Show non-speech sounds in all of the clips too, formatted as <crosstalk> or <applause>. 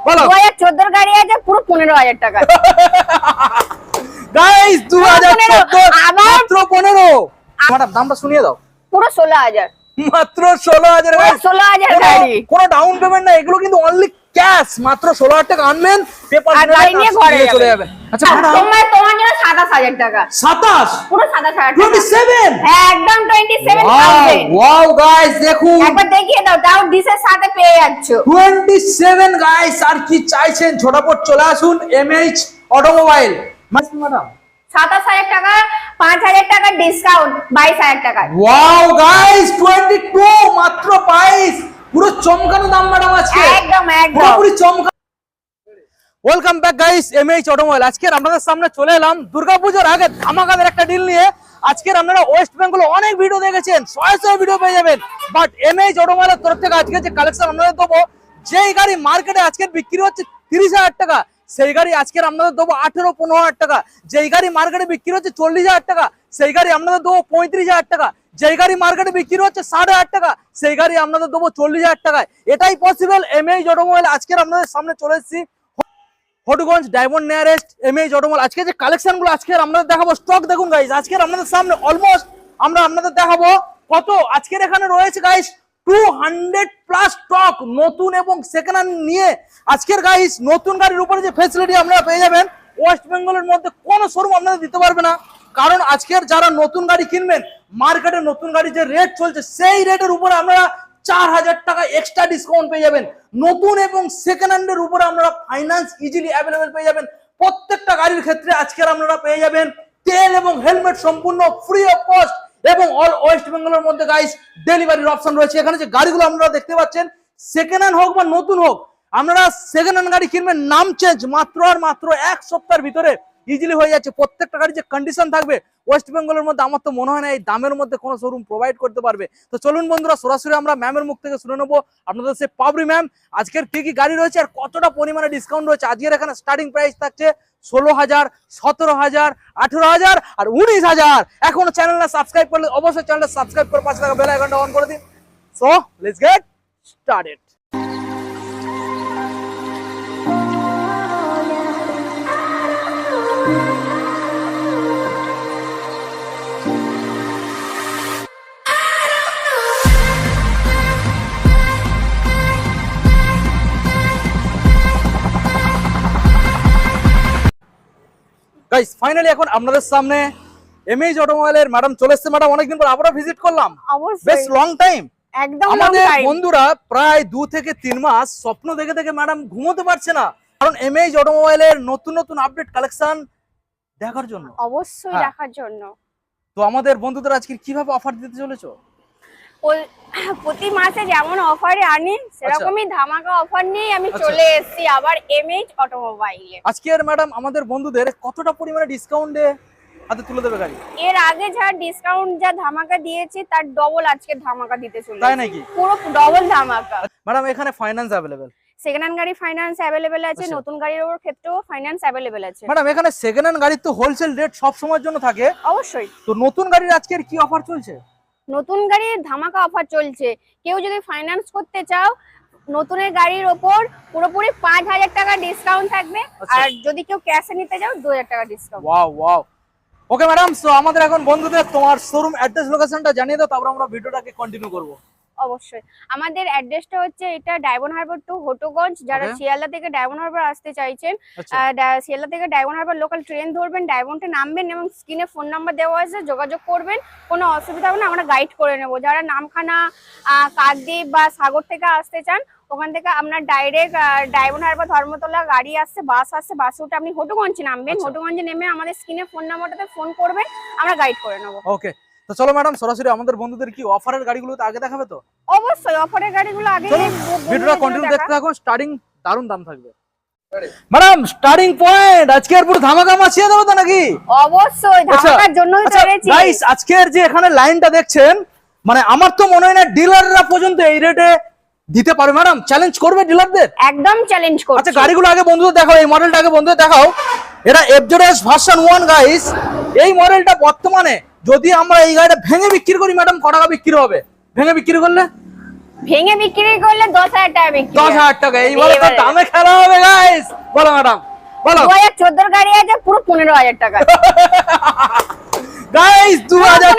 বলো। দু হাজার চোদ্দোর গাড়ি আছে পুরো পনেরো হাজার টাকা। গাইস দু হাজার চোদ্দ আবার- মাত্র পনেরো। ম্যাডাম দামটা শুনিয়ে দাও। পুরো ষোলো হাজার। মাত্র ষোলো হাজার পুরো ষোলো হাজার গাড়ি। কোনো ডাউন পেমেন্ট না এগুলো কিন্তু অনলি ক্যাশ মাত্র ষোলো হাজার টাকা আনবেন পেপার নিয়ে ঘরে চলে যাবে। আচ্ছা তোমার তোমার জন্য সাতাশ হাজার টাকা। সাতাশ? পুরো সাতাশ হাজার টোয়েন্টি সেভেন একদম টোয়েন্টি সেভেন ওয়াও গাইস দেখুন। একবার দেখিয়ে দাও তাও ডিসের সাথে পেয়ে যাচ্ছ। টোয়েন্টি সেভেন গাইস আর কি চাইছেন? ছোটাপট চলে আসুন এমএইচ অটোমোবাইল ম্যাডাম সাতাশ হাজার টাকা পাঁচ হাজার টাকা ডিসকাউন্ট বাইশ হাজার টাকা। ওয়াও গাইস 22 মাত্র 22 পুরো চমকানো দাম ম্যাডাম আজকে। একদম একদম। পুরোপুরি চমকা welcome back guys MH automobile আজকের আপনাদের সামনে চলে এলাম দুর্গাপূজার আগে ধামাকাদের একটা ডিল নিয়ে। আজকের আপনারা ওয়েস্ট বেঙ্গলে অনেক ভিডিও দেখেছেন শয়ে শয়ে ভিডিও পেয়ে যাবেন। বাট এমএইচ অটোমোবাইলের তরফ থেকে আজকে যে কালেকশন আপনাদের দেবো যেই গাড়ি মার্কেটে আজকের বিক্রি হচ্ছে তিরিশ হাজার টাকা সেই গাড়ি আজকের আপনাদের দেবো আঠেরো পনেরো হাজার টাকা। যেই গাড়ি মার্কেটে বিক্রি হচ্ছে চল্লিশ হাজার টাকা সেই গাড়ি আপনাদের দেবো পঁয়ত্রিশ হাজার টাকা। যেই গাড়ি মার্কেটে বিক্রি হচ্ছে সাড়ে হাজার টাকা, সেই গাড়ি আপনাদের দেবো চল্লিশ হাজার টাকায়। এটাই পসিবল এমএইচ অটোমোবাইল আজকের আপনাদের সামনে চলে এসেছি। ফটোগঞ্জ ডায়মন্ড নিয়ারেস্ট এমএইচ অটোমোবাইল আজকে যে কালেকশনগুলো, আজকে আপনাদের দেখাবো। স্টক দেখুন গাইজ আজকের আপনাদের সামনে অলমোস্ট আমরা আপনাদের দেখাবো কত। আজকের এখানে রয়েছে guys two hundred plus stock নতুন এবং সেকেন্ড হ্যান্ড নিয়ে। আজকের গাইস নতুন গাড়ির উপরে যে ফেসিলিটি আপনারা পেয়ে যাবেন ওয়েস্ট বেঙ্গলের মধ্যে কোনো শোরুম আপনাদের দিতে পারবে না। কারণ আজকের যারা নতুন গাড়ি কিনবেন মার্কেটে নতুন গাড়ির যে রেট চলছে, সেই রেটের উপরে আপনারা চার হাজার টাকা এক্সট্রা ডিসকাউন্ট পেয়ে যাবেন। নতুন এবং সেকেন্ড হ্যান্ডের উপরে আপনারা ফাইন্যান্স ইজিলি অ্যাভেলেবেল পেয়ে যাবেন। প্রত্যেকটা গাড়ির ক্ষেত্রে আজকের আপনারা পেয়ে যাবেন তেল এবং হেলমেট সম্পূর্ণ ফ্রি অফ কস্ট এবং অল ওয়েস্ট বেঙ্গলের মধ্যে গাইস ডেলিভারির অপশন রয়েছে। এখানে যে গাড়িগুলো আপনারা দেখতে পাচ্ছেন সেকেন্ড হ্যান্ড হোক বা নতুন হোক, আপনারা সেকেন্ড হ্যান্ড গাড়ি কিনবেন, নাম চেঞ্জ মাত্র আর মাত্র এক সপ্তাহের ভিতরে ইজিলি হয়ে যাচ্ছে। প্রত্যেকটা গাড়ির যে কন্ডিশন থাকবে ওয়েস্ট বেঙ্গলের মধ্যে আমার তো মনে হয় না এই দামের মধ্যে কোনো শোরুম প্রোভাইড করতে পারবে। তো চলুন বন্ধুরা, সরাসরি আমরা ম্যামের মুখ থেকে শুনে নেব। আপনাদের সে পাবরি ম্যাম আজকের কি কি গাড়ি রয়েছে আর কতটা পরিমাণে ডিসকাউন্ট রয়েছে? আজকের এখানে স্টার্টিং প্রাইস থাকছে ষোলো হাজার, সতেরো হাজার, আঠেরো হাজার আর উনিশ হাজার। এখনও চ্যানেলটা সাবস্ক্রাইব করলে অবশ্যই চ্যানেলটা সাবস্ক্রাইব করে পাঁচ টাকা বেল অন করে দিন। So let's get started finally এখন আপনাদের সামনে এমএইচ অটোমোবাইলের ম্যাডাম চলে এসেছে। ম্যাডাম অনেকদিন পর আবারও ভিজিট করলাম। বেশ লং টাইম একদম আমাদের বন্ধুরা প্রায় দু থেকে তিন মাস স্বপ্ন দেখে দেখে ম্যাডাম ঘুমোতে পারছে না। কারণ এমএইচ অটোমোবাইলের নতুন নতুন আপডেট কালেকশন দেখার জন্য। অবশ্যই হ্যাঁ। দেখার জন্য। তো আমাদের বন্ধুদের আজকে কীভাবে অফার দিতে চলেছো? প্রতি মাসে যেমন অফারে আনি সেরকমই ধামাকা অফার নিয়ে আমি আচ্ছা। চলে এসেছি আবার এমএইচ অটোমোবাইলে আজকের ম্যাডাম আমাদের বন্ধুদের কতটা পরিমাণে ডিসকাউন্টে হাতে তুলে দেবে গাড়ি? এর আগে যা ডিসকাউন্ট যা ধামাকা দিয়েছি তার ডবল আজকে ধামাকা দিতে চলে তাই নাকি? পুরো ডবল ধামাকা। ম্যাডাম এখানে ফাইন্যান্স অ্যাভেলেবেল সেকেন্ড হ্যান্ড গাড়ি ফাইন্যান্স অ্যাভেলেবেল আছে আচ্ছা। নতুন গাড়ির ওর ক্ষেত্রেও ফাইন্যান্স অ্যাভেলেবেল আছে। ম্যাডাম এখানে সেকেন্ড হ্যান্ড গাড়ির তো হোলসেল রেট সব সময়ের জন্য থাকে। অবশ্যই। তো নতুন গাড়ির আজকের কি অফার চলছে? নতুন গাড়ির ধামাকা অফার চলছে। কেউ যদি ফাইন্যান্স করতে চাও নতুনের গাড়ির ওপর পুরোপুরি পাঁচ হাজার টাকা ডিসকাউন্ট থাকবে। আচ্ছা। আর যদি কেউ ক্যাশে নিতে চাও দু হাজার টাকা discount wow wow okay madam so আমাদের এখন বন্ধুদের তোমার শোরুম অ্যাড্রেস লোকেশনটা জানিয়ে দাও তারপর আমরা ভিডিওটাকে কন্টিনিউ করব। অবশ্যই। আমাদের অ্যাড্রেসটা হচ্ছে এটা ডায়মন্ড হারবার টু হটুগঞ্জ যারা. শিয়ালদা থেকে ডায়মন্ড হারবার আসতে চাইছেন আচ্ছা। শিয়ালদা থেকে ডায়মন্ড হারবার লোকাল ট্রেন ধরবেন ডায়মন্ডে নামবেন এবং স্ক্রিনে ফোন নাম্বার দেওয়া আছে যোগাযোগ করবেন কোনো অসুবিধা হবে না আমরা গাইড করে নেব। যারা নামখানা কাকদ্বীপ বা সাগর থেকে আসতে চান ওখান থেকে আপনার ডাইরেক্ট ডায়মন্ড হারবার ধর্মতলা গাড়ি আসছে বাস আসছে বাসে উঠে আপনি হটুগঞ্জে নামবেন আচ্ছা। হটুগঞ্জে নেমে আমাদের স্ক্রিনে ফোন নাম্বারটাতে ফোন করবেন আমরা গাইড করে নেব। ওকে তো চলো ম্যাডাম সরাসরি আমাদের বন্ধুদের কি অফারের গাড়িগুলো তো আগে দেখাবে তো? অবশ্যই অফারের গাড়িগুলো আগে ভিডিওটা কন্টিনিউ দেখতে থাকুন স্টার্টিং দারুণ দাম থাকবে। ম্যাডাম স্টার্টিং পয়েন্ট আজকের পুরো ধামাকা মাছিয়ে দেবো তো নাকি? অবশ্যই ধামাকার জন্যই তো এনেছি। গাইস আচ্ছা, আজকের যে এখানে লাইনটা দেখছেন মানে আমার তো মনে হয় না ডিলাররা পর্যন্ত এই রেটে দিতে পারবে। ম্যাডাম চ্যালেঞ্জ করবে ডিলারদের একদম চ্যালেঞ্জ করছি। আচ্ছা গাড়িগুলো আগে বন্ধুদের দেখাও এই মডেলটা আগে বন্ধুদের দেখাও। এটা এফজেডএস ভার্সন ওয়ান গাইস এই মডেলটা বর্তমানে যদি আমরা এই গাড়িটা ভেঙে বিক্রি করি ম্যাডাম ক টাকা বিক্রি হবে? ভেঙে বিক্রি করলে? ভেঙে বিক্রি করলে দশ হাজার টাকা বিক্রি দশ। হাজার টাকা। এইবারে তো দামে খেলা হবে বলো ম্যাডাম বলো। দু হাজার চোদ্দোর গাড়ি আছে পুরো পনেরো হাজার টাকা। <laughs> গাইস দু হাজার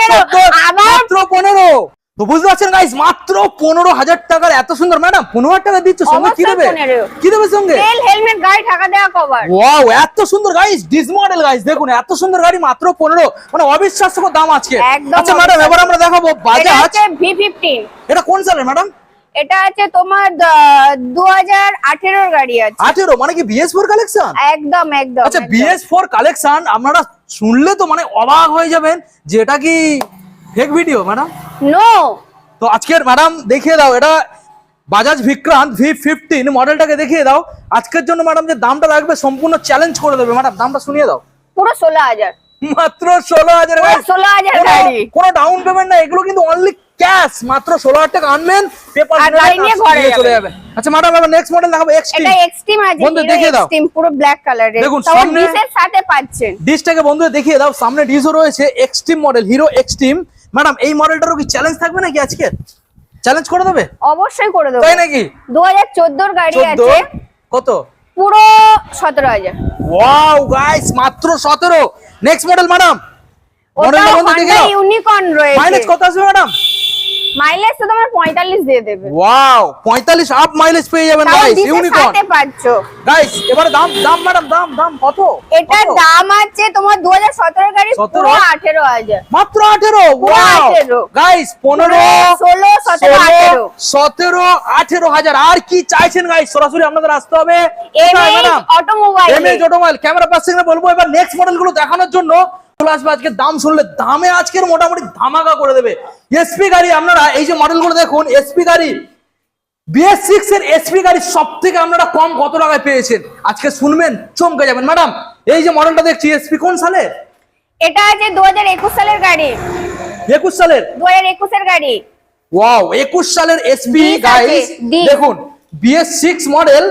আবার- মাত্র পনেরো। তো বুঝতে পারছেন গাইস মাত্র পনেরো হাজার টাকার এত সুন্দর ম্যাডাম পনেরো হাজার টাকা দিচ্ছ সঙ্গে কি দেবে? কি দেবে সঙ্গে? তেল হেলমেট গাড়ি টাকা দেওয়া কভার ওয়াও এত সুন্দর গাইস ডিস মডেল গাইস দেখুন এত সুন্দর গাড়ি মাত্র পনেরো। মানে অবিশ্বাস্যকর দাম আজকে। একদম আচ্ছা ম্যাডাম এবার আমরা দেখাবো এটা বাজাজ হচ্ছে ভি ফিফটিন এটা কোন সালের ম্যাডাম এটা আছে তোমার দু হাজার আঠেরোর গাড়ি আছে। আঠেরো মানে কি বিএস ফোর কালেকশন একদম একদম আচ্ছা একদম। বিএস ফোর কালেকশন আপনারা শুনলে তো মানে অবাক হয়ে যাবেন যে এটা কি ফেক ভিডিও ম্যাডাম নো তো আজকের ম্যাডাম দেখিয়ে দাও এটা বাজাজ বিক্রান্ত ভি ফিফটিন মডেলটাকে দেখিয়ে দাও। আজকের জন্য ম্যাডাম যে দামটা লাগবে সম্পূর্ণ চ্যালেঞ্জ করে দেবে। ম্যাডাম দামটা শুনিয়ে দাও। পুরো ষোলো হাজার। মাত্র ষোলো হাজার 16,000 গাড়ি। কোনো ডাউন পেমেন্ট না এগুলো কিন্তু অনলি ক্যাশ মাত্র ষোলো হাজার টাকা আনবেন পেপার নিয়ে ঘরে চলে যাবে। আচ্ছা ম্যাডাম এবার নেক্সট মডেল দেখাবো এক্সট্রিম এটা এক্সট্রিম আছে বন্ধু, দেখিয়ে দাও। এক্সট্রিম পুরো ব্ল্যাক কালারের দেখুন, সামনে- ডিসের সাথে পাচ্ছেন। ডিসটাকে বন্ধুদের দেখিয়ে দাও সামনে ডিসও রয়েছে Xtreme model Hero Xtreme madam এই মডেলটারও কি চ্যালেঞ্জ থাকবে নাকি আজকে? চ্যালেঞ্জ করে দেবে? অবশ্যই করে দেবো। তাই নাকি? দু হাজার চোদ্দোর গাড়ি আছে। কত? পুরো সতেরো হাজার। ওয়াও গাইস মাত্র সতেরো। নেক্সট মডেল ম্যাডাম ওটা মডেলটা বন্ধু দেখে ইউনিকর্ন মাইলেজ রয়েছে। কত আসবে ম্যাডাম মাইলেজ তো তোমার পঁয়তাল্লিশ দিয়ে দেবে। ওয়াও পঁয়তাল্লিশ আপ মাইলেজ পেয়ে যাবেন গাইস ইউনিকর্ন পাচ্ছ। গাইস এবারে দাম দাম ম্যাডাম দাম দাম কত? কত? দাম আছে তোমার দু হাজার সতেরো? গাড়ি 17? মাত্র আঠেরো? পুরো ওয়াও গাইস পনেরো ষোলো, সতেরো, আঠেরো। সতেরো আঠেরো হাজার। আর কি চাইছেন গাইস সরাসরি আপনাদের আসতে হবে। অটোমোবাইল এমএজ অটোমোবাইল ক্যামেরা পাচ্ছেন না বলব এবার নেক্সট মডেলগুলো দেখানোর জন্য চলে আসবে আজকে দাম শুনলে দামে আজকের মোটামুটি ধামাকা করে দেবে। এসপি গাড়ি আপনারা এই যে মডেলগুলো দেখুন এসপি গাড়ি বিএস সিক্স এর এসপি গাড়ি সব থেকে আপনারা কম কত টাকায় পেয়েছেন? আজকে শুনবেন চমকে যাবেন। ম্যাডাম এই যে মডেলটা দেখছি এসপি কোন সালের এটা আছে দু হাজার একুশ সালের গাড়ি। একুশ সালের? দু একুশের গাড়ি। ওয়াও একুশ সালের এসপি dis। দেখুন বিএস সিক্স মডেল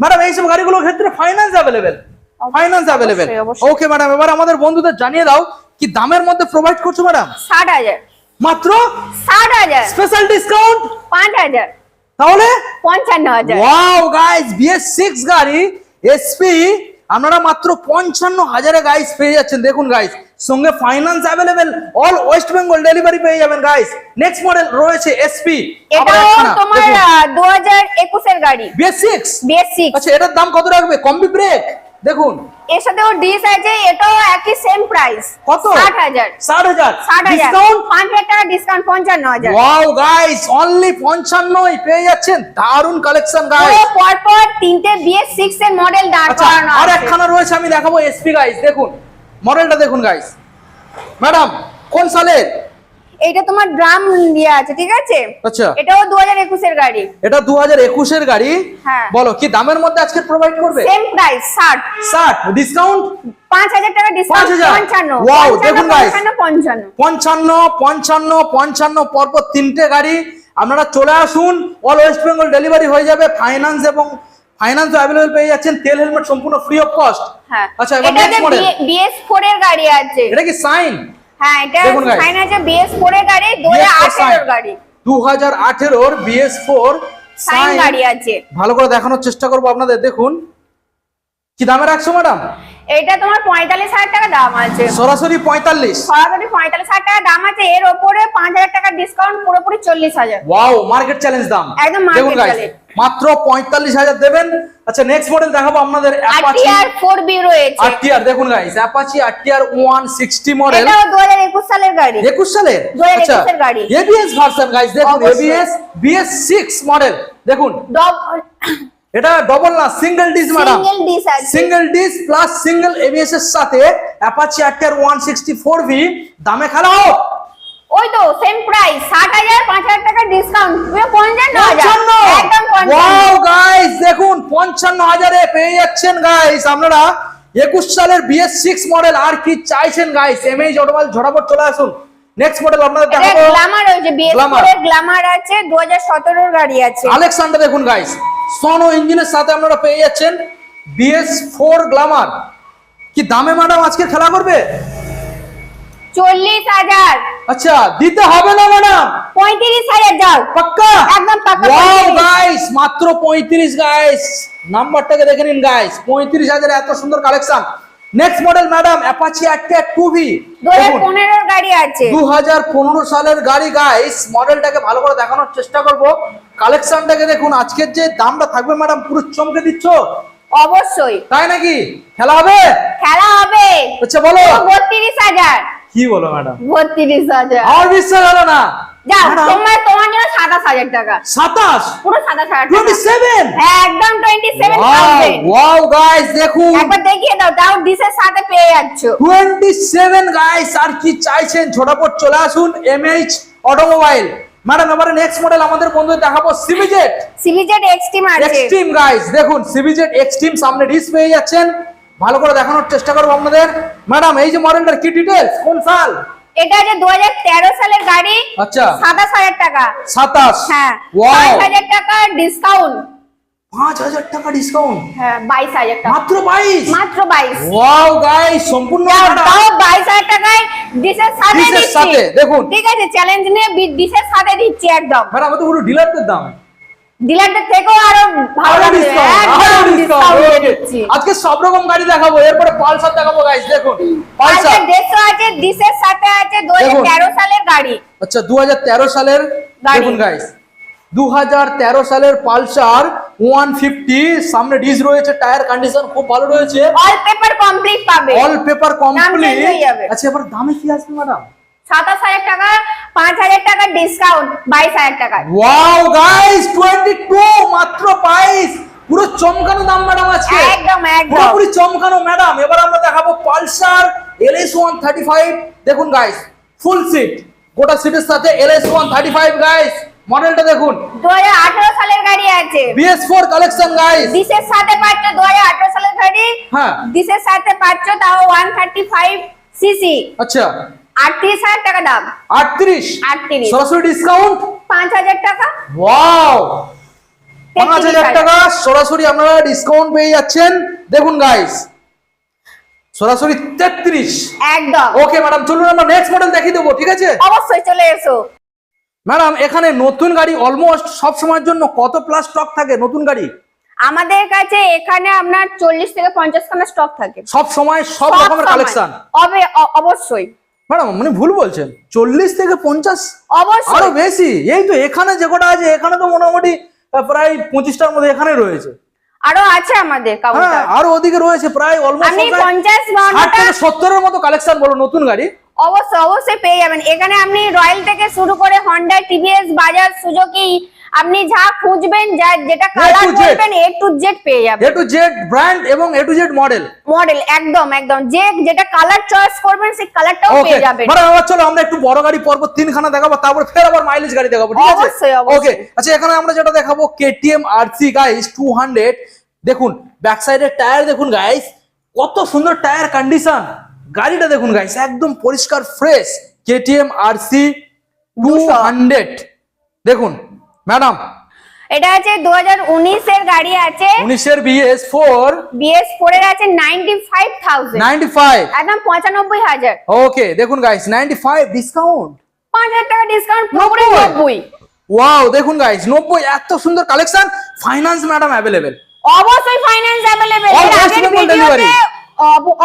ম্যাডাম এইসব গাড়িগুলোর ক্ষেত্রে ফাইন্যান্স অ্যাভেলেবেল ফাইন্যান্স অবশ্যই। ওকে ম্যাডাম এবার আমাদের বন্ধুদের জানিয়ে দাও কি দামের মধ্যে প্রোভাইড করছ ম্যাডাম ষাট হাজার। মাত্র? ষাট হাজার। স্পেশাল ডিসকাউন্ট পাঁচ হাজার। তাহলে? পঞ্চান্ন হাজার। ওয়াও গাইস বিএস সিক্স গাড়ি এসপি আপনারা মাত্র পঞ্চান্ন হাজারে গাইস পেয়ে যাচ্ছেন। দেখুন গাইস সঙ্গে finance available all West Bengal delivery পেয়ে যাবেন গাইস নেক্সট মডেল রয়েছে এসপি এটাও তোমার দু হাজার একুশের গাড়ি। বিএস সিক্স বিএস সিক্স আচ্ছা এটার দাম কত রাখবে? কম্বি ব্রেক দেখুন। এর সাথে ওর ডিস আছে এটাও একই সেম প্রাইস কত? ষাট হাজার। ষাট হাজার? ষাট হাজার। ডিসকাউন্ট পাঁচ হাজার টাকা ডিসকাউন্ট পঞ্চান্ন হাজার। ওয়াও গাইস অনলি পঞ্চান্নই পেয়ে যাচ্ছেন। দারুণ কালেকশন পুরো গাইস পরপর তিনটে বিএস সিক্স এর মডেল দাঁড় আচ্ছা করানো আর একখানা রয়েছে আমি দেখাবো এসপি গাইস দেখুন। মডেলটা দেখুন গাইস ম্যাডাম কোন সালের? এইটা তোমার ড্রাম দিয়ে আছে ঠিক আছে? আচ্ছা। এটাও দু হাজার একুশের গাড়ি। এটা দু হাজার একুশের গাড়ি? হ্যাঁ। বলো কি দামের মধ্যে আজকে প্রোভাইড করবে? সেম প্রাইস ষাট। ষাট? ডিসকাউন্ট পাঁচ হাজার টাকা ডিসকাউন্ট 5,000 পঞ্চান্ন। পঞ্চান্ন, দেখুন। পঞ্চান্ন পঞ্চান্ন পঞ্চান্ন। পঞ্চান্ন পঞ্চান্ন পরপর তিনটে গাড়ি। আপনারা চলে আসুন অল ওয়েস্ট বেঙ্গল ডেলিভারি হয়ে যাবে। ফাইন্যান্স এবং ফাইন্যান্স অ্যাভেলেবল পেয়ে যাচ্ছেন। তেল হেলমেট সম্পূর্ণ ফ্রি অফ কস্ট হ্যাঁ। আচ্ছা এবার নেক্সট মডেল বিএস ফোর এর গাড়ি আছে। এটা কি সাইন হ্যাঁ এটা এর গাড়ি সাইন। গাড়ি। আছে। ভালো করে দেখানোর চেষ্টা করব আপনাদের দেখুন। কি দামে রাখছো ম্যাডাম? এটা তোমার পঁয়তাল্লিশ হাজার টাকা দাম আছে। সরাসরি পঁয়তাল্লিশ। সরাসরি পঁয়তাল্লিশ হাজার টাকা দাম আছে এর ওপরে পাঁচ হাজার টাকা ডিসকাউন্ট পুরোপুরি চল্লিশ হাজার। ওয়াও মার্কেট চ্যালেঞ্জ দাম। একদম মাত্র পঁয়তাল্লিশ হাজার দেবেন। আচ্ছা নেক্সট মডেল দেখাবো আপনাদের অ্যাপাচি রয়েছে। আরটিআর দেখুন গাইস অ্যাপাচি আরটিআর 160 মডেল সালের গাড়ি। 21 সালের? 2021 এর গাড়ি। এবিএস ভার্সন গাইস দেখুন এবিএস বিএস 6 মডেল দেখুন। এটা ডবল না single disc madam single disc plus single ABS এর সাথে অ্যাপাচি আরটিআর 164 ভি দামে খেলাও ওই তো সেম প্রাইস ষাট হাজার পাঁচ হাজার টাকা ডিসকাউন্ট পুরো পঞ্চান্ন হাজার। পঞ্চান্ন। একদম পঞ্চান্ন। ওয়াও গাইস দেখুন পঞ্চান্ন হাজারে পেয়ে যাচ্ছেন গাইস আপনারা একুশ সালের বিএস সিক্স মডেল আর কি চাইছেন গাইস এমএইচ অটোমোবাইল ঝটাপট চলে আসুন। নেক্সট মডেল আপনাদের দেখাবো। গ্ল্যামার রয়েছে বিএস এর গ্ল্যামার আছে দু হাজার সতেরোর গাড়ি আছে। আলেকসান্ডার দেখুন গাইস সোনো ইঞ্জিনের সাথে আপনারা পেয়ে যাচ্ছেন বিএস ফোর গ্লামার কি দামে ম্যাডাম আজকে খেলা করবে? চল্লিশ হাজার। আচ্ছা দিতে হবে না ম্যাডাম পঁয়ত্রিশ হাজার যাও পাক্কা? একদম পাক্কা ওয়াও গাইস মাত্র 35 গাইস নাম্বারটাকে দেখে নিন গাইস 35000 এত সুন্দর collection next model madam Apache attack 2V দু হাজার পনেরোর গাড়ি আছে। 2015 সালের গাড়ি গাইস মডেলটাকে ভালো করে দেখানোর চেষ্টা করব। কালেকশনটাকে দেখুন আজকের যে দামটা থাকবে ম্যাডাম পুরো চমকে দিচ্ছ? অবশ্যই। তাই নাকি? খেলা হবে? খেলা হবে। আচ্ছা বলো। বত্রিশ হাজার। কি বলো ম্যাডাম? বত্রিশ হাজার। আমার বিশ্বাস হলো না। যাও তোমার তোমার জন্য সাতাশ হাজার টাকা। 27 পুরো সাতাশ হাজার টাকা। 27 একদম twenty seven wow wow guys দেখুন। একবার দেখিয়ে দাও তাও ডিসের সাথে পেয়ে যাচ্ছ। 27 গাইস আর কি চাইছেন? চলে আসুন এমএইচ অটোমোবাইল ম্যাডাম এবারে নেক্সট মডেল আমাদের বন্ধু দেখাবো সিবিজেট সিলিজেড এক্সট্রিম আছে। এক্সট্রিম গাইস দেখুন সিবিজেট এক্সট্রিম সামনে ডিস পেয়ে যাচ্ছেন। ভালো করে দেখানোর চেষ্টা করব আপনাদের। ম্যাডাম এই যে মডেলটার কি ডিটেইলস কোন সাল? এটা হাজার তেরো সালের গাড়ি আচ্ছা। সাতাশ হাজার টাকা। 27 হ্যাঁ। ওয়াও পাঁচ হাজার টাকা ডিসকাউন্ট 5000 টাকা ডিসকাউন্ট হ্যাঁ বাইশ হাজার টাকা। মাত্র 22 মাত্র বাইশ। ওয়াও গাইস সম্পূর্ণ তাও বাইশ হাজার টাকায় ডিসের সাথে ডিশের সাথে, দেখুন। ঠিক আছে চ্যালেঞ্জ নিয়ে বি- ডিশের সাথে দিচ্ছি একদম। ম্যাডাম তো পুরো ডিলারদের দাম। ডিলারদের থেকেও আরও ভালো ডিসকাউন্ট আজকে সব রকম গাড়ি দেখাবো এরপরে পালসার দেখাবো গাইস দেখুন। পালসার। দেড়শো আছে ডিসের সাথে আছে দু হাজার দেখুন। তেরো সালের গাড়ি। আচ্ছা 2013 সালের। দেখুন গাইস 2013 সালের পালসার 150 সামনে ডিস রয়েছে টায়ার কন্ডিশন খুব ভালো রয়েছে। অল পেপার কমপ্লিট পাবে অল পেপার কমপ্লিট। আচ্ছা এবার দামে কি আসবে ম্যাডাম সাতাশ হাজার টাকা পাঁচ হাজার টাকা ডিসকাউন্ট বাইশ হাজার টাকা। ওয়াও গাইস 22 মাত্র 22 পুরো চমকানো দাম ম্যাডাম আজকে। একদম একদম। পুরোপুরি চমকানো ম্যাডাম এবার আমরা দেখাবো Pulsar LS one thirty five দেখুন গাইস ফুল সিট গোটা সিটের সাথে LS one thirty five guys মডেলটা দেখুন। দু হাজার আঠারো সালের গাড়ি আছে। বিএস ফোর কালেকশন গাইস ডিসের সাথে পাচ্ছ দু হাজার আঠারো সালের গাড়ি। হ্যাঁ। ডিসের সাথে পাচ্ছ তাও ওয়ান থার্টি ফাইভ সিসি। আচ্ছা। আটত্রিশ হাজার টাকা দাম। আটত্রিশ? আটত্রিশ। সরাসরি ডিসকাউন্ট পাঁচ হাজার টাকা। ওয়াও পাঁচ তেত্রিশ হাজার হাজার। টাকা সরাসরি আপনারা ডিসকাউন্ট পেয়ে যাচ্ছেন। দেখুন গাইস সরাসরি তেত্রিশ। একদম। ওকে ম্যাডাম চলুন আমরা নেক্সট মডেল দেখিয়ে দেবো ঠিক আছে? অবশ্যই চলে এসো। ম্যাডাম এখানে নতুন গাড়ি অলমোস্ট সব সময়ের জন্য কত প্লাস স্টক থাকে নতুন গাড়ি? আমাদের কাছে এখানে আপনার চল্লিশ থেকে পঞ্চাশ খানা স্টক থাকে। সব সময় সব রকমের কালেকশন অ- অবশ্যই। ম্যাডাম মানে ভুল বলছেন। চল্লিশ থেকে পঞ্চাশ? আরও অবশ্যই বেশি? এই তো এখানে যে কটা আছে এখানে তো মোটামুটি প্রায় পঁচিশটার মধ্যে এখানে রয়েছে। আরও আছে আমাদের হ্যাঁ কাউন্টার আরও ওদিকে রয়েছে প্রায় অলমোস্ট পঞ্চাশ ষাট বাউন্নটা থেকে সত্তরের মতো কালেকশন বলো নতুন গাড়ি। অবশ্যই অবশ্যই পেয়ে যাবেন। এখানে আপনি রয়্যাল থেকে শুরু করে হন্ডা টিভিএস বাজাজ সুজুকি আপনি যা খুঁজবেন যা যেটা কালার। বলবেন এ টু জেড পেয়ে যাবেন। এ টু জেড ব্র্যান্ড এবং A to Z model model একদম একদম। যে যেটা কালার চয়েস করবেন সেই কালারটাও পেয়ে যাবেন। ম্যাডাম এবার চলো আমরা একটু বড় গাড়ি পর্ব তিনখানা দেখাবো তারপর ফের আবার মাইলেজ গাড়ি দেখাবো ঠিক আছে? অবশ্যই, অবশ্যই। ওকে আচ্ছা এখানে আমরা যেটা দেখাবো KTM RC guys two hundred দেখুন ব্যাক সাইডের টায়ার দেখুন গাইস কত সুন্দর টায়ার কন্ডিশন গাড়িটা দেখুন গাইস একদম পরিষ্কার fresh KTM RC two hundred দেখুন ম্যাডাম এটা আছে দু হাজার উনিশের গাড়ি আছে। উনিশের বিএস ফোর বিএস ফোর এর আছে একদম পঁচানব্বই হাজার। ওকে দেখুন গাইস নাইনটি ফাইভ ডিসকাউন্ট পাঁচ হাজার টাকা ডিসকাউন্ট নব্বই। ওয়াও দেখুন গাইস নব্বই এত সুন্দর কালেকশন ফাইন্যান্স ম্যাডাম অ্যাভেলেবেল অবশ্যই ফাইন্যান্স অ্যাভেলেবেল এর আগের ভিডিওতে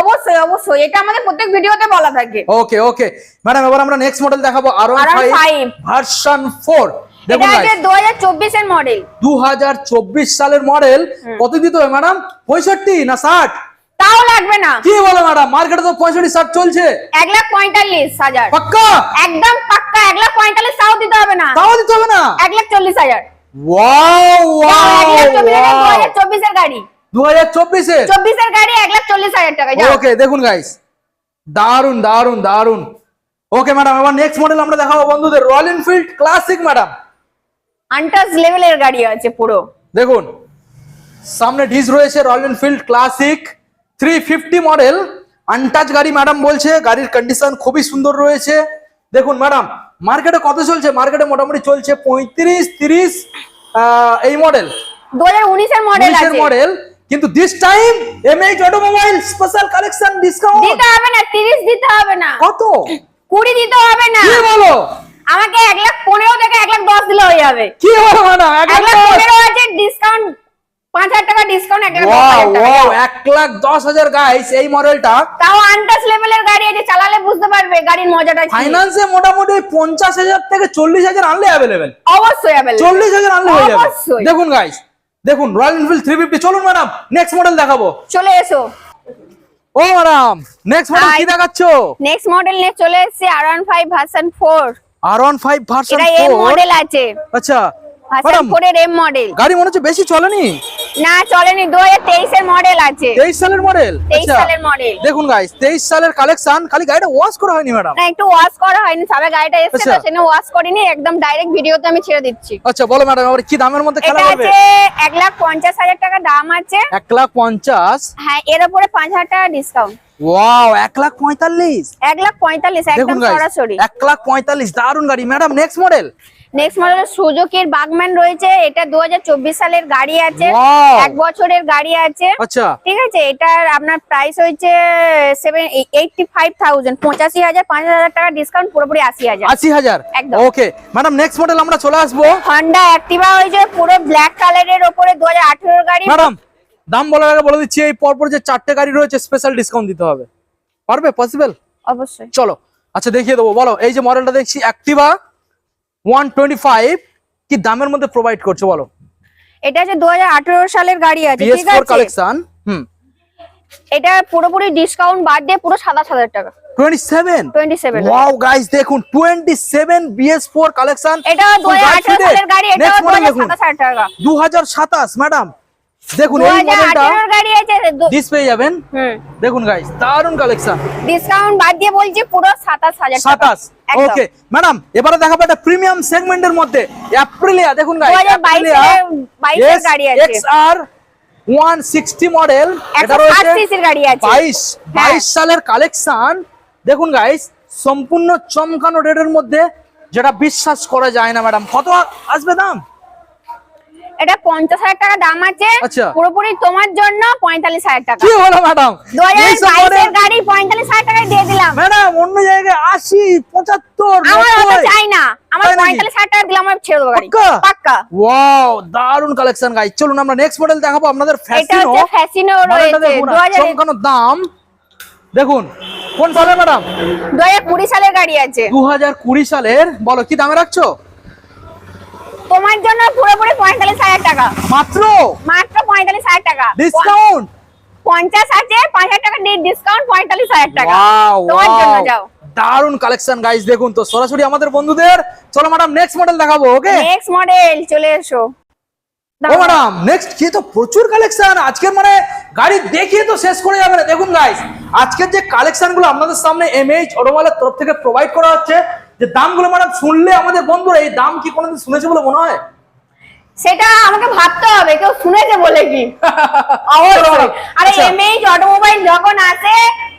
অবশ্যই অবশ্যই। এটা আমাদের প্রত্যেক ভিডিওতে বলা থাকে। ওকে ওকে ম্যাডাম এবার আমরা নেক্সট মডেল দেখাবো R one R15 five version four এটা দেখুন আছে দু হাজার চব্বিশের মডেল দু হাজার চব্বিশ সালের মডেল কত দিতে ম্যাডাম পঁয়ষট্টি না ষাট? তাও লাগবে না। কি বলো ম্যাডাম মার্কেটে তো পঁয়ষট্টি ষাট চলছে। এক লাখ পঁয়তাল্লিশ হাজার। পাক্কা? একদম পাক্কা এক লাখ পঁয়তাল্লিশ তাও দিতে হবে না। তাও দিতে হবে না? এক লাখ চল্লিশ হাজার। ওয়াও লাখ ওয়াও হাজার চব্বিশের গাড়ি। দু হাজার চব্বিশের? চব্বিশের গাড়ি এক লাখ চল্লিশ হাজার টাকা যাও। ওকে দেখুন গাইস দারুণ দারুণ দারুণ ওকে ম্যাডাম এবার নেক্সট মডেল আমরা দেখাবো বন্ধুদের Royal Enfield Classic madam untouch লেভেলের গাড়ি আছে পুরো। দেখুন সামনে ডিস রয়েছে Royal Enfield Classic three fifty model untouch গাড়ি ম্যাডাম বলছে। গাড়ির কন্ডিশন খুবই সুন্দর রয়েছে। দেখুন ম্যাডাম মার্কেটে কত চলছে? মার্কেটে মোটামুটি চলছে পঁয়ত্রিশ তিরিশ এই মডেল দু হাজার উনিশের মডেল মডেল কিন্তু this time MH automobile special collection discount দিতে হবে না তিরিশ দিতে হবে না। কত? কুড়ি দিতে হবে না। কি বলো? আমাকে এক লাখ পনেরো থেকে এক লাখ দশ দিলে হয়ে যাবে। কি বলো ম্যাডাম এক এক লাখ লাখ দশ? পনেরো আছে ডিসকাউন্ট পাঁচ হাজার টাকা ডিসকাউন্ট এক লাখ দশ ওয়াও হাজার টাকা। ওয়াও যাও। এক লাখ দশ হাজার গাইস এই মডেলটা তাও আনটাচ লেভেলের গাড়ি আছে চালালে বুঝতে পারবে গাড়ির মজাটা কি। ফাইন্যান্সে মোটামুটি পঞ্চাশ হাজার থেকে চল্লিশ হাজার আনলে অ্যাভেলেবেল অবশ্যই। চল্লিশ হাজার আনলে হয়ে যাবে। দেখুন গাইস দেখুন রয়্যাল এনফিল্ড থ্রি ফিফটি চলুন ম্যাডাম নেক্সট মডেল দেখাবো। চলে এসো। ও ম্যাডাম নেক্সট মডেল কি দেখাচ্ছো? নেক্সট মডেল নিয়ে চলে এসেছি R one five version four R one five version এটা এম মডেল আছে। আচ্ছা ভার্সন ম্যাডাম ফোর এর এম মডেল গাড়ি মনে হচ্ছে বেশি চলেনি? না চলেনি দু হাজার তেইশের মডেল আছে। তেইশ সালের মডেল 23 সালের model। দেখুন গাইস তেইশ সালের কালেকশন খালি গাড়িটা ওয়াশ করা হয়নি ম্যাডাম না একটু ওয়াশ করা হয়নি সবে গাড়িটা এসেছে তো আচ্ছা। সেটা ওয়াশ করিনি একদম ডাইরেক্ট ভিডিওতে আমি ছেড়ে দিচ্ছি। আচ্ছা বলো ম্যাডাম আবার কি দামের মধ্যে খেলা এটা হবে? এক লাখ পঞ্চাশ হাজার টাকা দাম আছে। এক লাখ পঞ্চাশ? হ্যাঁ এর উপরে পাঁচ হাজার টাকা ডিসকাউন্ট ওয়াও এক লাখ পঁয়তাল্লিশ? এক লাখ পঁয়তাল্লিশ একদম সরাসরি। এক লাখ পঁয়তাল্লিশ দারুণ গাড়ি madam next model next model সুজুকির Burgman রয়েছে এটা দুহাজার চব্বিশ সালের গাড়ি আছে এক বছরের গাড়ি আছে। আচ্ছা। ঠিক আছে এটার আপনার প্রাইস হয়েছে সেভেন এইটটি ফাইভ থাউজেন্ড পঁচাশি হাজার পাঁচ হাজার টাকা ডিসকাউন্ট পুরোপুরি একদম। ওকে ম্যাডাম নেক্সট মডেল আমরা চলে আসব। হয়েছে পুরো ব্ল্যাক কালারের গাড়ি। ম্যাডাম দাম বলার আগে বলে দিচ্ছি এই পরপর যে চারটে গাড়ি রয়েছে স্পেশাল ডিসকাউন্ট দিতে হবে। পারবে? পসিবল অবশ্যই। চলো। আচ্ছা দেখিয়ে দেবো। বলো এই যে মডেলটা দেখছি অ্যাক্টিভা ওয়ান টোয়েন্টি ফাইভ কি দামের মধ্যে প্রোভাইড করছ বলো? এটা যে দু সালের গাড়ি আছে ঠিক আছে? কালেকশন হুম। এটা পুরোপুরি ডিসকাউন্ট বাদ দিয়ে পুরো সাতাশ হাজার টাকা। Twenty seven twenty seven wow guys দেখুন twenty seven BS four collection এটা 2018 সালের গাড়ি এটা নেক্সট দু মডেল হাজার দেখুন। সাতাশ হাজার টাকা। দু হাজার সাতাশ ম্যাডাম দেখুন এই মডেলটা গাড়ি আছে দু- ডিস পেয়ে যাবেন দেখুন গাইস দারুণ কালেকশন ডিসকাউন্ট বাদ দিয়ে বলছি পুরো সাতাশ হাজার টাকা। সাতাশ একদম। ওকে ম্যাডাম এবারে দেখাবো একটা প্রিমিয়াম সেগমেন্টের মধ্যে অ্যাপ্রিলিয়া দেখুন গাইস 2022 এর- গাড়ি আছে। এক্সআর 160 মডেল এটা রয়েছে cc র গাড়ি আছে। 22 হ্যাঁ। 22 সালের কালেকশন দেখুন গাইস সম্পূর্ণ চমকানো রেটের মধ্যে যেটা বিশ্বাস করা যায় না ম্যাডাম কত আসবে দাম এটা পঞ্চাশ হাজার টাকা দাম আছে। আচ্ছা। পুরোপুরি তোমার জন্য পঁয়তাল্লিশ হাজার টাকা। কি হলো ম্যাডাম দু হাজার গাড়ি পঁয়তাল্লিশ হাজার টাকায় দিয়ে দিলাম। ম্যাডাম অন্য জায়গায় আশি পঁচাত্তর আমার অত চাই না। আমার? পঁয়তাল্লিশ হাজার টাকা দিলাম আমার ছেড়ে দেবো গাড়ি। পাক্কা? ওয়াও দারুণ কালেকশন গাইস চলুন আমরা নেক্সট মডেল দেখাবো আপনাদের এটা ফ্যাসিনো হচ্ছে ফ্যাসিনো রয়েছে। দেখুন দু হাজার চমকানো দাম। দেখুন কোন সালে ম্যাডাম দু হাজার কুড়ি সালের গাড়ি আছে। দু হাজার কুড়ি সালের বলো কি দামে রাখছো? তোমার জন্য পুরোপুরি পঁয়তাল্লিশ হাজার টাকা। মাত্র? মাত্র পঁয়তাল্লিশ হাজার টাকা। ডিসকাউন্ট পঞ্চাশ আছে পাঁচ হাজার টাকা ডিসকাউন্ট পঁয়তাল্লিশ হাজার টাকা। ওয়াও তোমার জন্য যাও। দারুণ কালেকশন গাইস দেখুন তো সরাসরি আমাদের বন্ধুদের। চলো ম্যাডাম নেক্সট মডেল দেখাবো ওকে নেক্সট মডেল চলে এসো। ও ম্যাডাম নেক্সট কি তো প্রচুর কালেকশন আজকের মানে গাড়ি দেখিয়ে তো শেষ করে যাবে না। দেখুন গাইস আজকের যে কালেকশনগুলো আপনাদের সামনে এমএইচ অটোমোবাইলের তরফ থেকে প্রোভাইড করা হচ্ছে যে দামগুলো ম্যাডাম শুনলে আমাদের বন্ধুরা এই দাম কি কোনোদিন শুনেছে বলে মনে হয়? সেটা আমাকে ভাবতে হবে কেউ শুনেছে বলে কি? <laughs> আরে আচ্ছা। এমএইচ অটোমোবাইল যখন আসে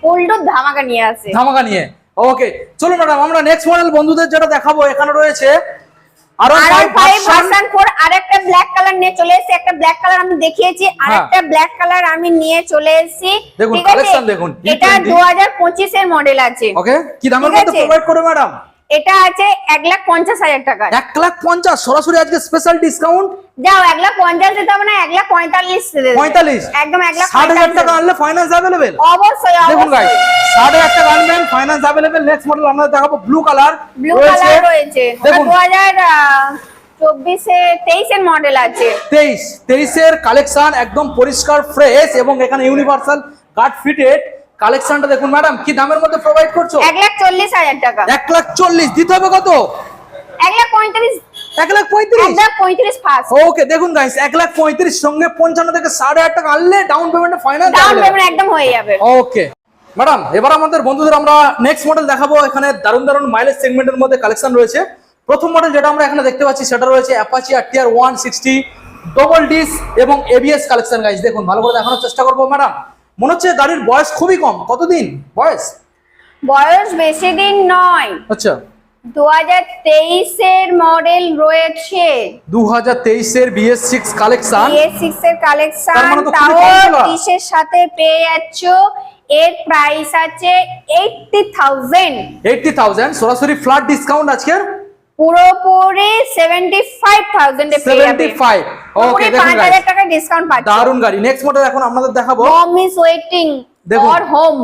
উল্টো ধামাকা নিয়ে আসে। ধামাকা নিয়ে। ওকে চলো ম্যাডাম আমরা নেক্সট মডেল বন্ধুদের যেটা দেখাবো এখানে রয়েছে আরও R five five version version four আর ব্ল্যাক কালার নিয়ে চলে এসেছি। একটা ব্ল্যাক কালার আমি দেখিয়েছি হ্যাঁ। একটা ব্ল্যাক কালার আমি নিয়ে চলে এসেছি। দেখুন, collection দেখুন, এটা E20 দু হাজার পঁচিশের মডেল আছে। ওকে কি দামের মধ্যে প্রোভাইড করবে ম্যাডাম এটা আছে এক লাখ পঞ্চাশ হাজার টাকা। এক লাখ পঞ্চাশ সরাসরি আজকে স্পেশাল ডিসকাউন্ট যাও এক লাখ পঞ্চাশ দিতে হবে না এক লাখ পঁয়তাল্লিশ। পঁয়তাল্লিশ? একদম এক লাখ ষাট হাজার টাকা আনলে ফাইন্যান্স অ্যাভেলেবেল অবশ্যই দেখুন গাই ষাট হাজার টাকা আনবেন ফাইন্যান্স অ্যাভেলেবেল নেক্সট মডেল আমরা দেখাবো ব্লু কালার ব্লু কালার রয়েছে। দেখুন। দু হাজার চব্বিশে তেইশের মডেল আছে। তেইশ তেইশের কালেকশন একদম পরিষ্কার ফ্রেশ এবং এখানে ইউনিভার্সাল গার্ড ফিটেড কালেকশনটা দেখুন ম্যাডাম কি দামের মধ্যে প্রোভাইড করছ? এক লাখ চল্লিশ হাজার টাকা। এক লাখ চল্লিশ দিতে হবে কত? এক লাখ পঁয়ত্রিশ। এক লাখ পঁয়ত্রিশ? এক পঁয়ত্রিশ ওকে দেখুন গাইস এক লাখ পঁয়ত্রিশ সঙ্গে পঞ্চান্ন থেকে সাড়ে হাজার টাকা আনলে ডাউন পেমেন্টে ফাইনাল ডাউন পেমেন্ট একদম হয়ে যাবে। ওকে ম্যাডাম এবার আমাদের বন্ধুদের আমরা নেক্সট মডেল দেখাবো। এখানে দারুণ দারুণ মাইলেজ সেগমেন্টের মধ্যে কালেকশন রয়েছে। প্রথম মডেল যেটা আমরা এখানে দেখতে পাচ্ছি সেটা রয়েছে Apache R T R one sixty double disc এবং এবিএস কালেকশন গাইস দেখুন ভালো করে দেখানোর চেষ্টা করব ম্যাডাম মনে হচ্ছে গাড়ির বয়স খুবই কম। কতদিন? বয়স? বয়স বেশি দিন নয়। আচ্ছা। দু হাজার তেইশের মডেল রয়েছে। দু হাজার তেইশের BS six collection? BS six এর কালেকশন মানে তাও ডিশের সাথে পেয়ে যাচ্ছ। এর প্রাইস আছে এইটটি থাউজেন্ড এইটটি থাউজেন্ড সরাসরি ফ্ল্যাট ডিসকাউন্ট আজকের? পুরোপুরি সেভেন্টি ফাইভ থাউজেন্ডে পেয়ে সেভেন্টি যাবে ফাইভ ওকে দেখুন টাকা ডিসকাউন্ট দারুণ গাড়ি। নেক্সট মডেল এখন আপনাদের দেখাবো। Home is waiting. For home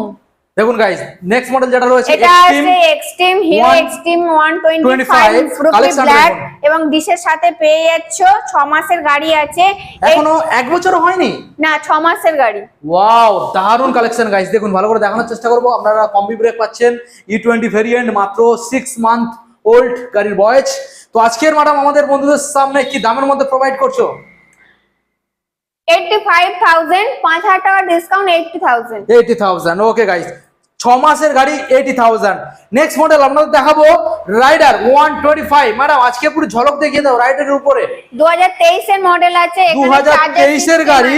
দেখুন গাইস নেক্সট মডেল যেটা রয়েছে এটা আছে Xtreme Hero Xtreme one twenty 25 five rupee black এবং ডিশের সাথে পেয়ে যাচ্ছ ছ মাসের গাড়ি আছে। এখনও এক বছরও হয়নি? না ছ মাসের গাড়ি। ওয়াও দারুণ কালেকশন গাইস দেখুন ভালো করে দেখানোর চেষ্টা করব। আপনারা কম্বি ব্রেক পাচ্ছেন। ই টোয়েন্টি ভেরিয়েন্ট মাত্র সিক্স মান্থ ওল্ড গাড়ির বয়স তো আজকের ম্যাডাম আমাদের বন্ধুদের সামনে কি দামের মধ্যে প্রোভাইড করছ? এইটটি ফাইভ থাউজেন্ড পাঁচ হাজার টাকা discount eighty thousand eighty thousand okay guys মাসের গাড়ি এইটি থাউজেন্ড নেক্সট মডেল আপনাদের দেখাবো Raider one twenty five madam আজকে পুরো ঝলক দেখিয়ে দাও রাইডারের উপরে। দু হাজার তেইশের মডেল আছে দু এখানে হাজার charger তেইশের গাড়ি।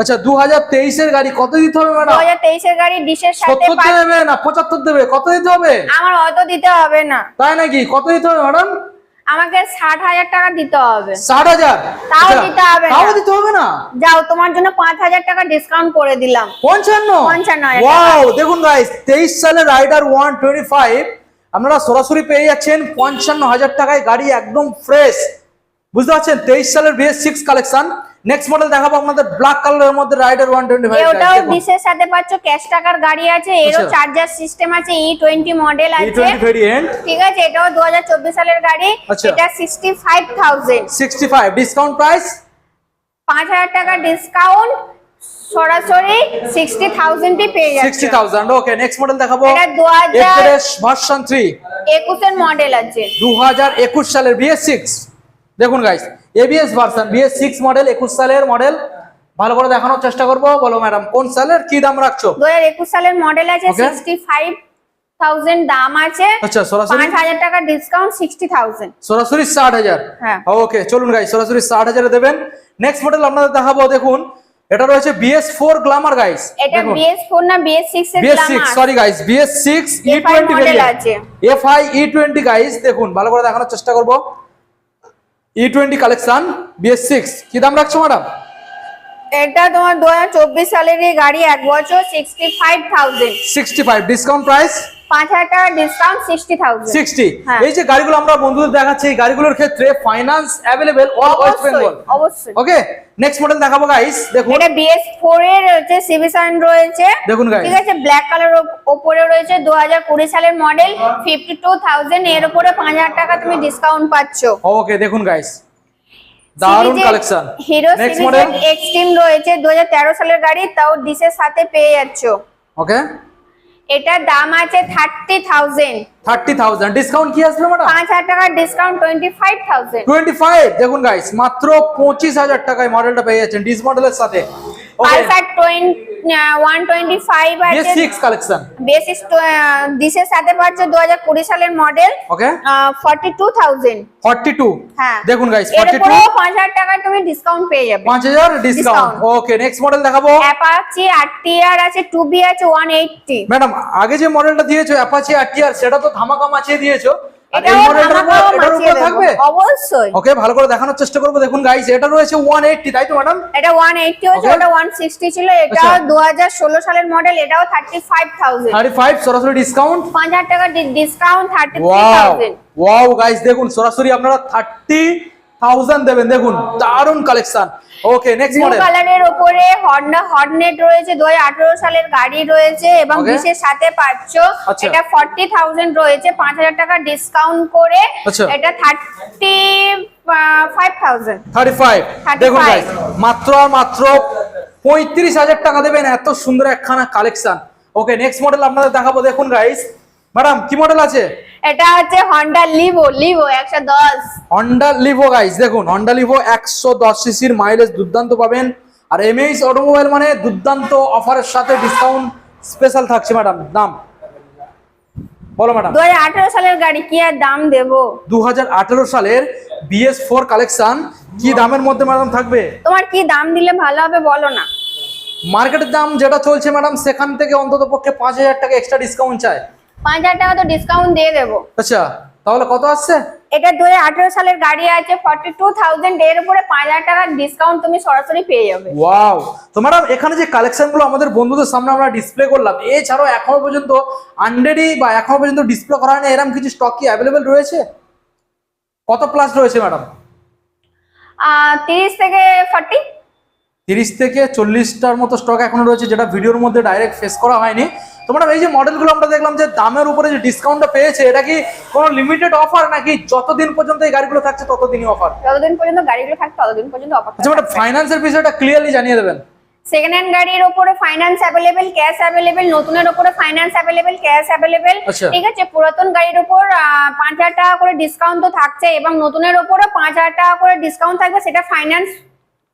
আচ্ছা দু হাজার তেইশের গাড়ি কত দিতে হবে দু ম্যাডাম? হাজার তেইশের গাড়ি ডিশের সাথে সত্তর দেবে না পঁচাত্তর দেবে কত দিতে হবে? আমার অত দিতে হবে না। তাই নাকি? কত দিতে হবে ম্যাডাম? আমাকে ষাট হাজার টাকা দিতে হবে। ষাট হাজার? তাও আচ্ছা, দিতে হবে। তাও দিতে হবে না? যাও তোমার জন্য পাঁচ হাজার টাকা ডিসকাউন্ট করে দিলাম। পঞ্চান্ন? পঞ্চান্ন ওয়াও দেখুন গাইস তেইশ সালের রাইডার ওয়ান টোয়েন্টি ফাইভ আপনারা সরাসরি পেয়ে যাচ্ছেন পঞ্চান্ন হাজার টাকায় গাড়ি একদম ফ্রেশ বুঝতে পারছেন? তেইশ সালের BS six collection next model দেখাবো আপনাদের। ব্ল্যাক কালারের মধ্যে রাইডার ওয়ান টোয়েন্টি ওটাও ফাইভ ডিশের সাথে পাচ্ছ ক্যাশ টাকার গাড়ি আছে এরও আচ্ছা। চার্জার সিস্টেম আছে ই টোয়েন্টি মডেল আছে। ভেরিয়েন্ট ঠিক আছে এটাও দু হাজার চব্বিশ সালের গাড়ি। আচ্ছা। এটা sixty five thousand sixty five discount price পাঁচ হাজার টাকা ডিসকাউন্ট সরাসরি সিক্সটি থাউজেন্ডই পেয়ে সিক্সটি যাচ্ছে থাউজেন্ড ওকে নেক্সট মডেল দেখাবো। এটা 2000 এক্সপ্রেস ভার্সন থ্রি একুশের মডেল আছে। দু হাজার একুশ সালের বিএস সিক্স দেখুন guys ABS version BS six model একুশ সালের মডেল ভালো করে দেখানোর চেষ্টা করব। বলো ম্যাডাম কোন সালের? কি দাম রাখছো? দু হাজার একুশ সালের মডেল আছে সিক্সটি ফাইভ থাউজেন্ড দাম আছে। আচ্ছা সরাসরি? পাঁচ হাজার টাকা ডিসকাউন্ট সিক্সটি থাউজেন্ড সরাসরি ষাট হাজার। হ্যাঁ। ওকে চলুন গাই সরাসরি ষাট হাজারে দেবেন। নেক্সট মডেল আপনাদের দেখাবো দেখুন। এটা রয়েছে বিএস ফোর গ্লামার গাইস এটা দেখুন। বিএস ফোর না বিএস সিক্স এর BS six sorry guys BS six E FI twenty model আছে। F I E twenty guys দেখুন ভালো করে দেখানোর চেষ্টা করব। E twenty collection BS six কি দাম রাখছো ম্যাডাম এটা তোমার দু হাজার চব্বিশ সালেরই গাড়ি এক বছর sixty five thousand sixty five discount price পাঁচ হাজার টাকা ডিসকাউন্ট সিক্সটি থাউজেন্ড সিক্সটি হ্যাঁ। এই যে গাড়িগুলো আমরা বন্ধুদের দেখাচ্ছি এই গাড়িগুলোর ক্ষেত্রে finance available all West Bengal অবশ্যই। ওকে নেক্সট মডেল দেখাবো গাইস দেখুন। এটা বিএস ফোর এর হচ্ছে সিভিসান রয়েছে। দেখুন guys। ঠিক আছে ব্ল্যাক কালার ওপরে রয়েছে দু হাজার কুড়ি সালের মডেল ফিফটি টু থাউজেন্ড এর উপরে পাঁচ হাজার টাকা তুমি ডিসকাউন্ট পাচ্ছ। ওকে দেখুন গাইস দারুণ কালেকশন হিরো সিরিজের এক্সট্রিম রয়েছে 2013 সালের গাড়ি তাও ডিসের সাথে পেয়ে যাচ্ছ। ওকে এটা দাম আছে thirty thousand thirty thousand. Discount কি আসবে ম্যাডাম পাঁচ হাজার টাকার discount twenty five thousand twenty five দেখুন গাইস মাত্র পঁচিশ হাজার টাকায় মডেলটা পেয়ে যাচ্ছেন ডিস মডেলের সাথে। আছে কালেকশন ডিসের পাচ্ছ সালের মডেল ওকে হ্যাঁ। দেখুন টাকা তুমি ডিসকাউন্ট পেয়ে যাবে। ডিসকাউন্ট ওকে নেক্সট মডেল দেখাবো। অ্যাপাচি আছে আছে ওয়ান এইটটি ম্যাডাম আগে যে মডেলটা দিয়েছ অ্যাপাচি সেটা তো ধামাকা মাছিয়ে দিয়েছ। অবশ্যই। ওকে ভালো করে দেখানোর চেষ্টা করব। দেখুন গাইস এটা রয়েছে ওয়ান এইটটি তাই তো ম্যাডাম এটা ওয়ান এইটটি হচ্ছে ওটা ওয়ান সিক্সটি ছিল এটা আচ্ছা। দু হাজার ষোলো সালের মডেল এটাও সরাসরি ডিসকাউন্ট পাঁচ হাজার টাকা discount thirty three wow guys দেখুন সরাসরি আপনারা থার্টি থাউজেন্ড দেবেন দেখুন দারুণ কালেকশন ওকে নেক্সট মডেল কালারের উপরে হন্ডা হর্নেট রয়েছে দু সালের গাড়ি রয়েছে এবং. বিশের সাথে পাচ্ছ আচ্ছা। এটা ফর্টি থাউজেন্ড রয়েছে পাঁচ হাজার টাকা ডিসকাউন্ট করে আচ্ছা। এটা thirty five thousand thirty five 35 দেখুন গাইস মাত্র আর মাত্র পঁয়ত্রিশ হাজার টাকা দেবেন এত সুন্দর একখানা কালেকশন ওকে নেক্সট মডেল আপনাদের দেখাবো। দেখুন গাইস ম্যাডাম কি মডেল আছে? এটা হচ্ছে হন্ডা লিভো লিভো একশো দশ। হন্ডা লিভো গাইস দেখুন হন্ডা লিভো একশো দশ সিসির মাইলেজ দুর্দান্ত পাবেন। আর এমএইচ অটোমোবাইল মানে দুর্দান্ত অফারের সাথে ডিসকাউন্ট স্পেশাল থাকছে ম্যাডাম দাম। বলো ম্যাডাম দু সালের গাড়ি কি আর দাম দেবো? দুহাজার আঠেরো সালের বিএস ফোর কালেকশন কি দামের মধ্যে ম্যাডাম থাকবে? তোমার কি দাম দিলে ভালো হবে বলো না। মার্কেটের দাম যেটা চলছে ম্যাডাম সেখান থেকে অন্তত পক্ষে পাঁচ হাজার টাকা এক্সট্রা ডিসকাউন্ট চায় পাঁচ হাজার টাকা তো ডিসকাউন্ট দিয়ে দেবো। আচ্ছা তাহলে কত আসছে? এটা দু সালের গাড়ি আছে ফর্টি টু থাউজেন্ড এর উপরে পাঁচ হাজার টাকার ডিসকাউন্ট তুমি সরাসরি পেয়ে যাবে। ওয়াও তো ম্যাডাম এখানে যে কালেকশনগুলো আমাদের বন্ধুদের সামনে আমরা ডিসপ্লে করলাম এছাড়াও এখনও পর্যন্ত আনরেডি বা এখনও পর্যন্ত ডিসপ্লে করা হয়নি এরকম কিছু স্টক কি অ্যাভেলেবেল রয়েছে? কত প্লাস রয়েছে ম্যাডাম তিরিশ থেকে ফর্টি তিরিশ থেকে চল্লিশটার মতো স্টক এখনও রয়েছে যেটা ভিডিওর মধ্যে ডাইরেক্ট ফেস করা হয়নি। তো ম্যাডাম এই যে মডেলগুলো আমরা দেখলাম যে দামের উপরে যে ডিসকাউন্টটা পেয়েছে এটা কি কোনো লিমিটেড অফার নাকি যতদিন পর্যন্ত এই গাড়িগুলো থাকছে ততদিনই অফার যতদিন পর্যন্ত গাড়িগুলো থাকছে ততদিন পর্যন্ত অফার আচ্ছা ম্যাডাম ফাইন্যান্সের বিষয়টা ক্লিয়ারলি জানিয়ে দেবেন। সেকেন্ড হ্যান্ড গাড়ির উপরে ফাইন্যান্স অ্যাভেলেবেল ক্যাশ অ্যাভেলেবেল নতুনের উপরে ফাইন্যান্স অ্যাভেলেবেল ক্যাশ অ্যাভেলেবেল। ঠিক আছে পুরাতন গাড়ির উপর পাঁচ হাজার টাকা করে ডিসকাউন্ট তো থাকছে এবং নতুনের উপরে পাঁচ হাজার টাকা করে ডিসকাউন্ট থাকবে সেটা ফাইন্যান্স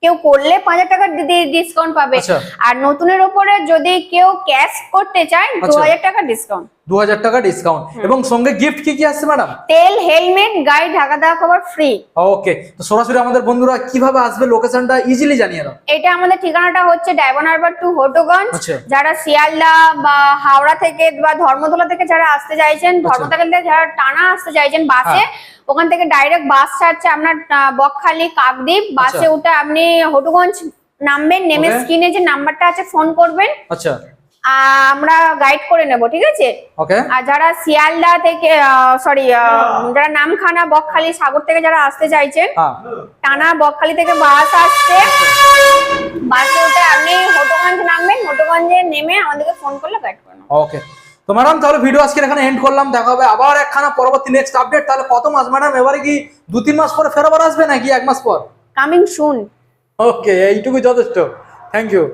কেউ করলে পাঁচ হাজার টাকার ডিসকাউন্ট পাবে। আচ্ছা। আর নতুনের উপরে যদি কেউ ক্যাশ করতে চায় দু আচ্ছা। হাজার টাকা ডিসকাউন্ট দু হাজার টাকা ডিসকাউন্ট এবং সঙ্গে গিফট কি কি ম্যাডাম তেল হেলমেট গাড়ি ঢাকা দেওয়া খাবার ফ্রি ওকে তো সরাসরি আমাদের বন্ধুরা কীভাবে আসবে লোকেশনটা ইজিলি জানিয়ে দাও। এটা আমাদের ঠিকানাটা হচ্ছে হারবার টু হটগঞ্জ আচ্ছা। যারা শিয়ালদা বা হাওড়া থেকে বা ধর্মতলা থেকে যারা আসতে চাইছেন। ধর্মতলা থেকে যারা টানা আসতে চাইছেন বাসে ওখান থেকে ডাইরেক্ট বাস ছাড়ছে আপনার বকখালি কাকদ্বীপ। বাসে আচ্ছা। উঠে আপনি হটুগঞ্জ নামবেন নেমে. স্ক্রিনে যে নাম্বারটা আছে ফোন করবেন। আচ্ছা। আমরা গাইড করে নেব ঠিক আছে? আর যারা শিয়ালদা থেকে সরি যারা নামখানা বকখালি সাগর থেকে যারা আসতে চাইছেন হ্যাঁ। টানা বকখালি থেকে বাস আসছে। বাসে উঠে আপনি হটগঞ্জ নামবেন হটগঞ্জে নেমে আমাদেরকে ফোন করলে গাইড করে নেব। ওকে তো ম্যাডাম তাহলে ভিডিও আজকে এখানে এন্ড করলাম। দেখা হবে আবার একখানা পরবর্তী নেক্সট আপডেট তাহলে কত মাস ম্যাডাম এবারে কি দু তিন মাস পরে ফের আবার আসবে নাকি এক মাস পর? কামিং শুন ওকে এইটুকু যথেষ্ট। Thank you